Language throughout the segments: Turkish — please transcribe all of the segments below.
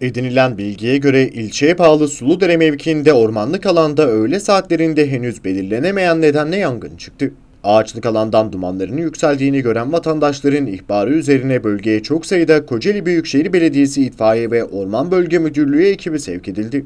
Edinilen bilgiye göre ilçeye bağlı Suludere mevkiinde ormanlık alanda öğle saatlerinde henüz belirlenemeyen nedenle yangın çıktı. Ağaçlık alandan dumanların yükseldiğini gören vatandaşların ihbarı üzerine bölgeye çok sayıda Kocaeli Büyükşehir Belediyesi İtfaiye ve Orman Bölge Müdürlüğü ekibi sevk edildi.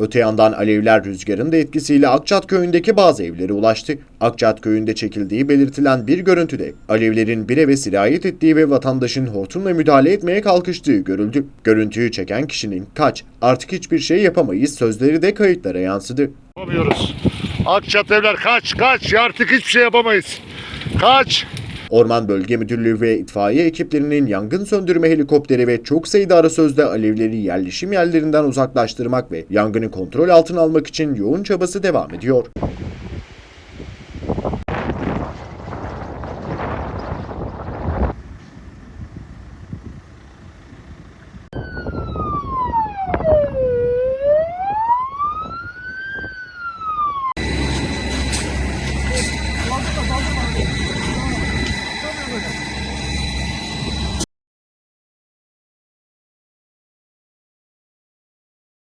Öte yandan alevler rüzgarın da etkisiyle Akçat köyündeki bazı evlere ulaştı. Akçat köyünde çekildiği belirtilen bir görüntüde alevlerin bir eve sirayet ettiği ve vatandaşın hortumla müdahale etmeye kalkıştığı görüldü. Görüntüyü çeken kişinin kaç artık hiçbir şey yapamayız sözleri de kayıtlara yansıdı. Yapamıyoruz. Akçat evler kaç kaç artık hiçbir şey yapamayız. Kaç. Orman Bölge Müdürlüğü ve itfaiye ekiplerinin yangın söndürme helikopteri ve çok sayıda arasözde alevleri yerleşim yerlerinden uzaklaştırmak ve yangını kontrol altına almak için yoğun çabası devam ediyor.